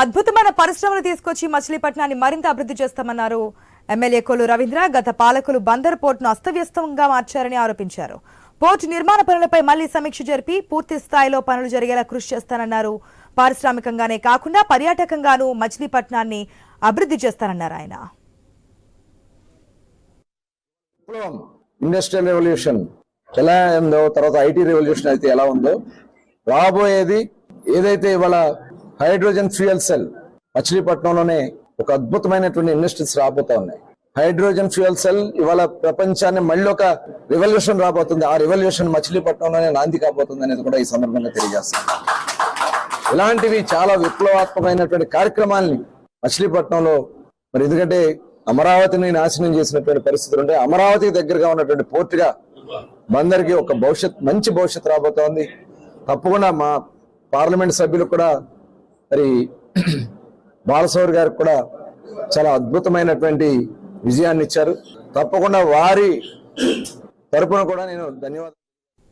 అద్భుతమైన పరిశ్రమలు తీసుకొచ్చి మచిలీపట్నాన్ని మరింత అభివృద్ధి చేస్తామన్నారు ఎమ్మెల్యే కొల్లు రవీంద్ర. గత పాలకులు బందర్ పోర్టును అస్తవ్యస్తంగా మార్చారని ఆరోపించారు. పోర్టు నిర్మాణ పనులపై మళ్ళీ సమీక్ష జరిపి పూర్తి స్థాయిలో పనులు జరిగేలా కృషి చేస్తానన్నారు. పారిశ్రామికంగానే కాకుండా పర్యాటకంగానూ మచిలీపట్నాన్ని అభివృద్ధి చేస్తానన్నారు ఆయన. ఇండస్ట్రియల్ రెవల్యూషన్ ఎలా ఉందో తర్వాత ఐటీ రెవల్యూషన్ అయితే ఎలా ఉందో రాబోయేది ఏదైతే ఇవాళ హైడ్రోజన్ ఫ్యూయల్ సెల్ మచిలీపట్నంలోనే ఒక అద్భుతమైనటువంటి ఇండస్ట్రీస్ రాబోతా ఉన్నాయి. హైడ్రోజన్ ఫ్యూయల్ సెల్ ఇవాళ ప్రపంచాన్ని మళ్ళీ ఒక రివల్యూషన్ రాబోతుంది. ఆ రివల్యూషన్ మచిలీపట్నంలోనే నాంది కాబోతుంది అనేది కూడా ఈ సందర్భంగా తెలియజేస్తాను. ఇలాంటివి చాలా విప్లవాత్మకమైనటువంటి కార్యక్రమాల్ని మచిలీపట్నంలో మరి ఎందుకంటే అమరావతిని నాశనం చేసినటువంటి పరిస్థితులు ఉంటే అమరావతికి దగ్గరగా ఉన్నటువంటి పోర్టుగా మందరికి ఒక భవిష్యత్ మంచి భవిష్యత్ రాబోతోంది తప్పకుండా మా పార్లమెంట్ సభ్యులు కూడా మరి బాలసౌర్ గారికి కూడా చాలా అద్భుతమైనటువంటి విజయాన్ని ఇచ్చారు. తప్పకుండా వారి తరపున కూడా నేను ధన్యవాదాలు